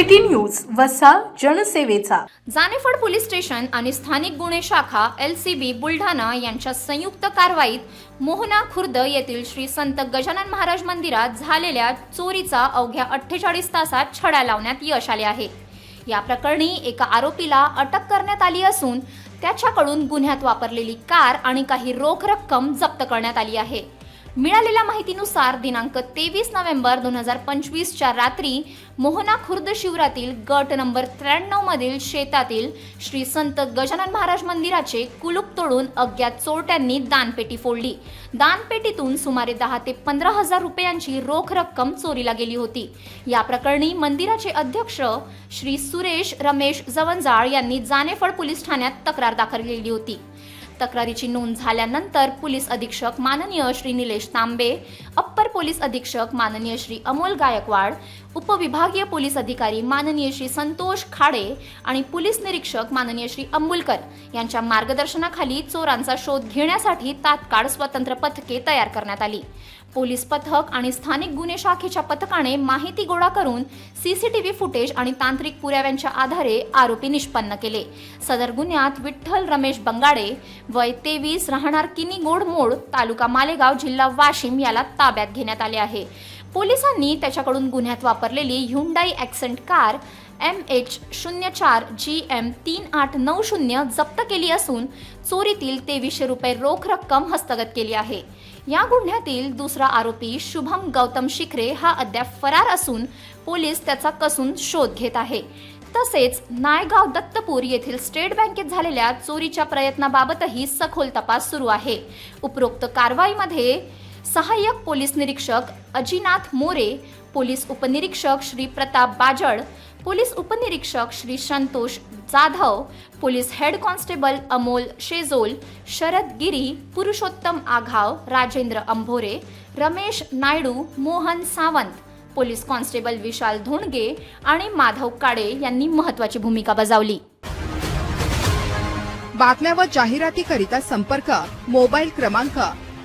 News वसा जनसेवेचा. Janephal police station आणि स्थानिक गुन्हे शाखा एल सी बी बुलढाणा यांच्या संयुक्त कारवाईत मोहना खुर्द येथील श्री संत गजानन महाराज मंदिरात झालेल्या चोरीचा अवघ्या अठ्ठेचाळीस तासात छडा लावण्यात यश आले आहे. या प्रकरणी एका आरोपीला अटक करण्यात आली असून त्याच्याकडून गुन्ह्यात वापरलेली कार आणि काही रोख रक्कम जप्त करण्यात आली आहे. मिळालेल्या माहितीनुसार दिनांक तेवीस नोव्हेंबर दोन हजार पंचवीसच्या रात्री मोहना खुर्द शिवरातील गट नंबर त्र्याण्णव मधील शेतातील श्री संत गजानन महाराज मंदिराचे कुलूप तोडून अज्ञात चोरट्यांनी दानपेटी फोडली. दानपेटीतून सुमारे दहा ते पंधरा हजार रुपयांची रोख रक्कम चोरीला गेली होती. या प्रकरणी मंदिराचे अध्यक्ष श्री सुरेश रमेश जवंजाळ यांनी जानेफळ पोलीस ठाण्यात तक्रार दाखल केली होती. तक्रारीची नोंद झाल्यानंतर पोलीस अधीक्षक माननीय श्री निलेश तांबे अप्पर पोलीस अधीक्षक माननीय श्री अमोल गायकवाड उपविभागीय पोलीस अधिकारी माननीय श्री संतोष खाडे आणि पोलीस निरीक्षक माननीय श्री अंबुलकर यांच्या मार्गदर्शनाखाली चोरांचा शोध घेण्यासाठी तात्काळ स्वतंत्र पथके तयार करण्यात आली. पोलीस पथक आणि स्थानिक गुन्हे शाखेच्या पथकाने माहिती गोळा करून सीसीटीव्ही फुटेज आणि तांत्रिक पुराव्यांच्या आधारे आरोपी निष्पन्न केले. सदर गुन्ह्यात विठ्ठल रमेश बंगाडे वय तेवीस राहणार किनी गोडमोड तालुका मालेगाव जिल्हा वाशिम याला ताब्यात घेण्यात आले आहे. पोलिसांनी त्याच्याकडून गुन्ह्यात वापरलेली Hyundai Accent car M H शून्य चार जी एम तीन आठ नऊ शून्य जप्त केली असून चोरीतील तेवीसशे रुपये रोख रक्कम हस्तगत केली आहे. या गुन्ह्यातील दुसरा आरोपी शुभम गौतम शिखरे हा अद्याप फरार असून पोलीस त्याचा कसून शोध घेत आहे. तसेच नायगाव दत्तपूर येथील स्टेट बँकेत झालेल्या चोरीच्या प्रयत्नाबाबतही सखोल तपास सुरू आहे. उपरोक्त कारवाईमध्ये सहाय्यक पोलीस निरीक्षक अजिनाथ मोरे पोलीस उपनिरीक्षक श्री प्रताप बाजळ पोलीस उपनिरीक्षक Shri Santosh Jadhav police head constable Amol Shejol Sharad Giri Purushottam Aghav Rajendra Ambhore Ramesh Naidu Mohan Sawant police constable Vishal Dhondge आणि माधव काळे यांनी महत्वाची भूमिका बजावली. बातम्या व जाहिरातीकरिता संपर्क मोबाईल क्रमांक